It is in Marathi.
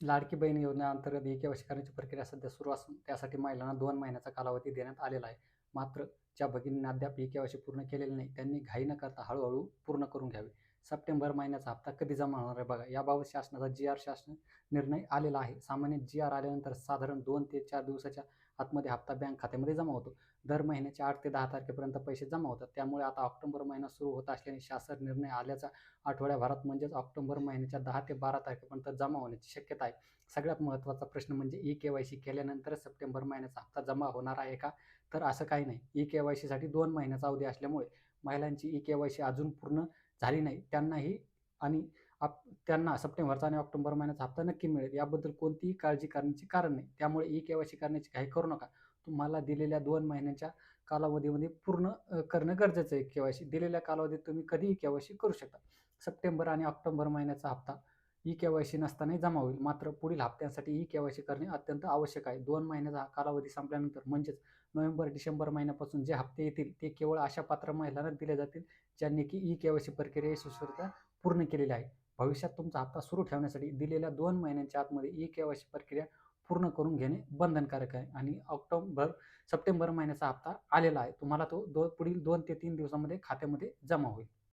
लाडकी बहीण योजनेअंतर्गत ई केवायसी करण्याची प्रक्रिया सध्या सुरू असून त्यासाठी महिलांना दोन महिन्याचा कालावधी देण्यात आलेला आहे. मात्र ज्या भगिनींना अद्याप ई केवायसी पूर्ण केलेली नाही त्यांनी घाई न करता हळूहळू पूर्ण करून घ्यावे. सप्टेंबर महिन्याचा हप्ता कधी जमा होणार आहे बघा. याबाबत शासनाचा जी आर शासन निर्णय आलेला आहे. सामान्य जी आर आल्यानंतर साधारण दोन ते चार दिवसाच्या आतमध्ये हप्ता बँक खात्यामध्ये जमा होतो. दर महिन्याच्या आठ ते दहा तारखेपर्यंत पैसे जमा होतात. त्यामुळे आता ऑक्टोबर महिना सुरू होत असल्याने शासन निर्णय आल्याचा आठवड्याभरात म्हणजेच ऑक्टोबर महिन्याच्या दहा ते बारा तारखेपर्यंत जमा होण्याची शक्यता आहे. सगळ्यात महत्त्वाचा प्रश्न म्हणजे ई के वाय सी केल्यानंतर सप्टेंबर महिन्याचा हप्ता जमा होणार आहे का? तर असं काही नाही. ई के वाय सीसाठी दोन महिन्याचा अवधी असल्यामुळे महिलांची ई के वाय सी अजून पूर्ण झाली नाही. त्यांनाही आणि आप त्यांना सप्टेंबरचा आणि ऑक्टोबर महिन्याचा हप्ता नक्की मिळेल. याबद्दल कोणतीही काळजी करण्याचे कारण नाही. त्यामुळे ई के वाय सी करण्याची काही करू नका. तुम्हाला दिलेल्या दोन महिन्याच्या कालावधीमध्ये पूर्ण करणं गरजेचं आहे. के वाय सी दिलेल्या कालावधीत तुम्ही कधीही के वाय सी करू शकता. सप्टेंबर आणि ऑक्टोबर महिन्याचा हप्ता ई के वाय सी नसतानाही जमा होईल. मात्र पुढील हप्त्यांसाठी ई के वाय सी करणे अत्यंत आवश्यक आहे. दोन महिन्याचा कालावधी संपल्यानंतर म्हणजेच नोव्हेंबर डिसेंबर महिन्यापासून जे हप्ते येतील ते केवळ अशा पात्र महिलांना दिले जातील ज्यांनी की ई के वाय सी प्रक्रिया यशस्वीरित्या पूर्ण केलेली आहे. भविष्यात तुमचा हप्ता सुरू ठेवण्यासाठी दिलेल्या दोन महिन्यांच्या आतमध्ये ई के वाय सी प्रक्रिया पूर्ण करून घेणे बंधनकारक आहे आणि ऑक्टोबर सप्टेंबर महिन्याचा हप्ता आलेला आहे. तुम्हाला तो दो पुढील दोन ते तीन दिवसामध्ये खात्यामध्ये जमा होईल.